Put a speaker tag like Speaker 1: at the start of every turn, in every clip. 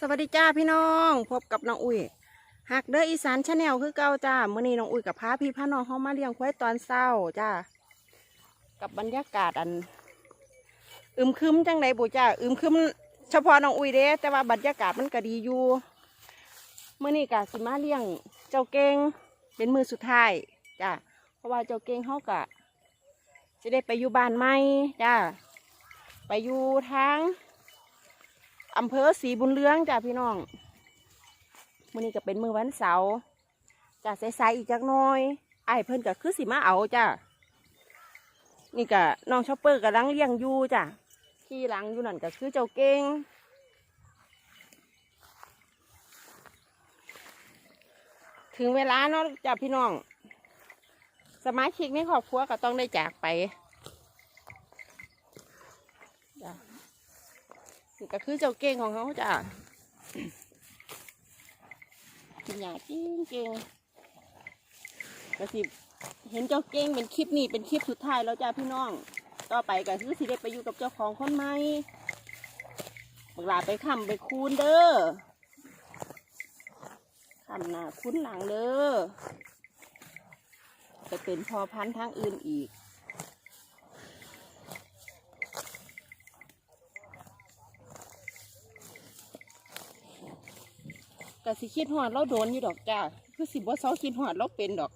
Speaker 1: สวัสดีจ้าพี่น้องพบกับน้องอุ้ยหักเด้ออีสานชาแนลคือเก่าจ้าเมื้อนี้น้องอุ้ยกับพาพี่พาน้องเฮามาเลี้ยงควายตอนเช้าจ้ากับบรรยากาศอัน อึมครึมจังไดบุจ้าอึมครึมเฉพาะน้องอุ้ยเด้แต่ว่าบรรยากาศมันก็ดีอยู่เมื้อนี้กะสิมาเลี้ยงเจ้าเก่งเป็นมือสุดท้ายจ้าเพราะว่าเจ้าเก่งเฮากะจะได้ไปอยู่บ้านใหม่จ้าไปอยู่ทาง อำเภอศรีบุญเรืองจ้ะพี่น้องมื้อนี้ก็เป็นมือวันเสาร์จ้ะสๆอีกจักหน้อยไอ้เพิ่นก็คือสิมาเอาจ้ะนี่ก็น้องชอปเปอร์กำลังเลี้ยงอยู่จ้ะที่หลังอยู่นั่นก็คือเจ้าเก่งถึงเวลาเนาะจ้ะพี่น้อง สมาชิกในครอบครัวก็ต้องได้จากไปจ้ะ นี่ ก็คือเจ้าเก่งของเขาจ้ะกินยาจริงเก่งก็สิเห็นเจ้าเก่งเป็นคลิปนี้เป็นคลิปสุดท้ายแล้วจ้าพี่น้อง ต่อไปก็คือสิได้ไปอยู่กับเจ้าของคนใหม่บักหลาไปค้ำไปคูนเด้อค้ำหน้าคุ้นหลังเด้อจะเป็นพอพันธุ์ทางอื่นอีก ก็สิคิดหอดเราโดนอยู่ดอกจ้าคือสิบ่เซาคิดหอดเราเป็นดอก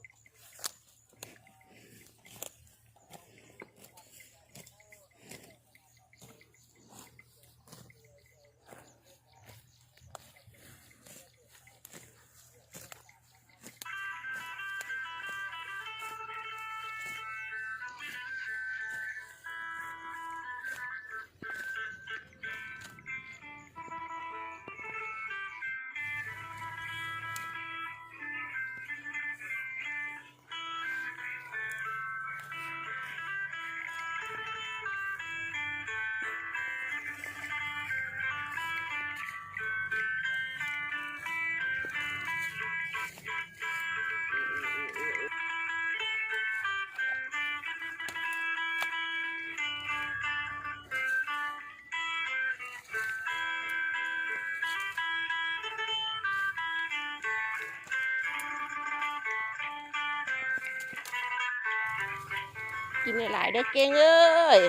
Speaker 1: กินหลายๆเด้เก่งเอ้ย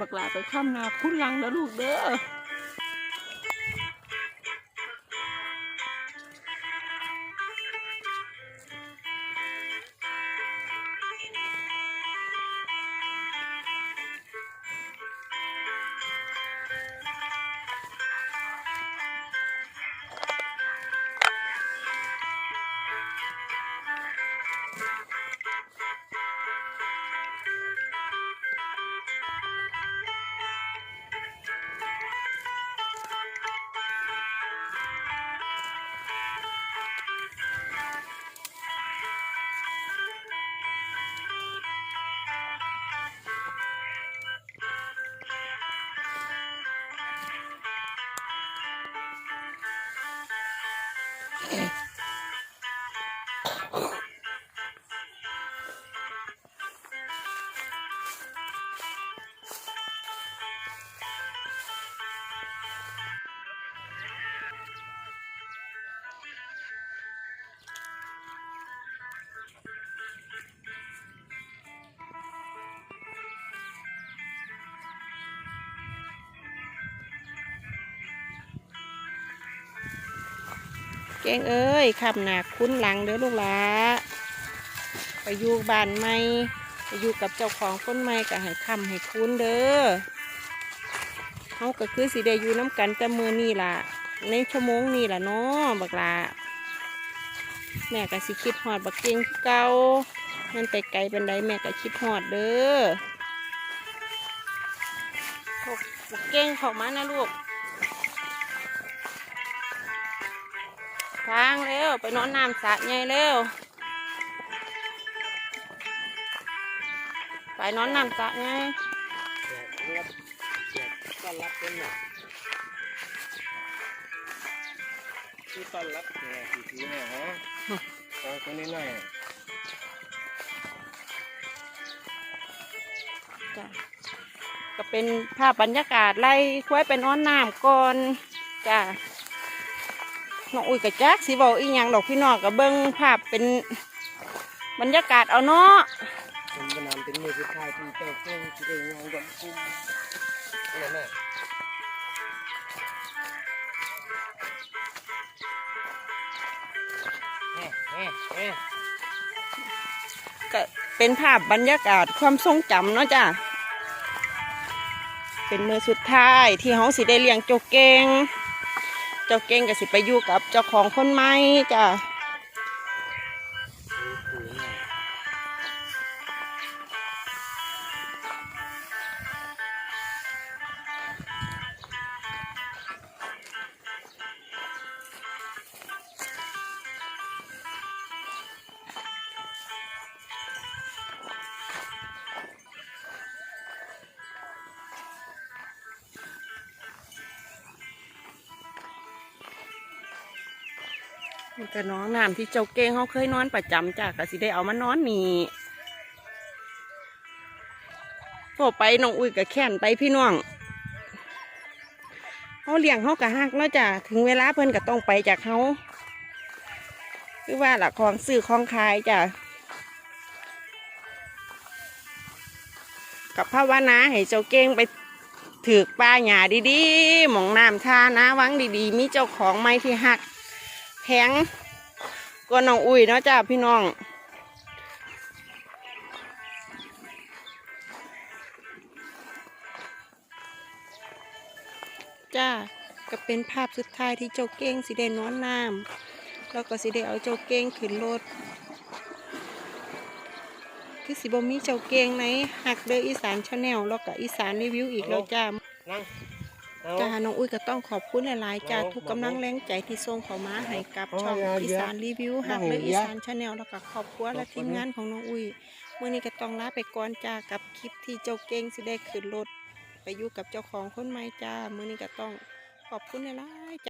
Speaker 1: บักลาไปข้ามนาคุ้นลังแล้วลูกเด้อ Yeah. เก่งเอ้ยขับหนักคุ้นหลังเด้อลูกหลาไปอยู่บ้านใหม่ไปอยู่กับเจ้าของคนใหม่ก็ให้คำให้คุ้นเด้อเขาก็คือสิได้อยู่น้ำกันแต่มือนี่ล่ะ ในชั่วโมงนี่ล่ะเนาะบักลาแม่ก็สิคิดหอดบักเก่งเก่ามันไปไกลเป็นไรแม่ก็คิดหอดเด้อบักเก่งเข้ามานะลูก ทางเร็ว ไปนอนน้ำสระไงเร็ว ไปนอนน้ำสระไง
Speaker 2: แดดรับแดดต้อนรับเป็นหนักที่ต้อนรับเนี่ยสีสีเนี่ยฮะเอาตัวนี้หน่อย
Speaker 1: จ้ะก็เป็นภาพบรรยากาศไล่ควายไปนอนน้ำก่อนจ้ะ น้องอุ้ยกับจักสิบอกอีหยังดอกพี่น้องกับเบิ้งภาพเป็นบรรยากาศเอาเนาะ
Speaker 2: เป็นน้ำเป็นมือสุดท้ายที่เจ้าเพิ่งจะได้ยังกับกุ้งเนี่ยแม่
Speaker 1: ก็เป็นภาพบรรยากาศความทรงจำเนาะจ้ะ เป็นมือสุดท้ายที่เขาสิได้เลี้ยงเจ้าเกง เจ้าเก่งก็สิไปอยู่กับเจ้าของคนใหม่จ้ะ มันก็น้องน้ำที่เจ้าเก่งเขาเคยนอนประจำจ้ะก็สิได้เอามานอนนี่พอไปน้องอุ้ยกับแค้นไปพี่น้องเขาเลี้ยงเขากะหักเนาะจ้ะถึงเวลาเพิ่นก็ต้องไปจากเขาคือว่าหลักของซื้อของขายจ้ะกับภาวนาให้เจ้าเก่งไปถือป้าหยาดีๆ หมองน้ำท่านะวังดีๆ มีเจ้าของไม้ที่หัก แพงก็น้องอุ้ยเนาะจ้าพี่น้อง จ้าก็เป็นภาพสุดท้ายที่เจ้าเก้งสิได้นอนน้ำแล้วก็สิได้เอาเจ้าเก้งขึ้นรถคือสิบมีเจ้าเก้งในหักเดออีสานชาแนลแล้วก็อีสานรีวิวอีกแล้วจ้า
Speaker 2: นั่งเอา
Speaker 1: จ้าน้องอุ้ยก็ต้องขอบคุณหลายๆจ้า
Speaker 2: เอา
Speaker 1: ทุกกำลังแรงใจที่ส่งเข้ามาให้กับ
Speaker 2: เอา
Speaker 1: ช่อง
Speaker 2: อย่า
Speaker 1: อีสานรีวิว
Speaker 2: อย่า
Speaker 1: หักเลย
Speaker 2: อย่า
Speaker 1: อีสานชาแนลแล้วก็ครอบครัวและ
Speaker 2: ขอบคุณ
Speaker 1: ทีมงานของน้องอุ้ยเมื่อนี้ก็ต้องลาไปก่อนจ้ากับคลิปที่เจ้าเก่งสิได้ขึ้นรถไปอยู่กับเจ้าของคนใหม่จ้าเมื่อนี้ก็ต้องขอบคุณหลายๆจ้า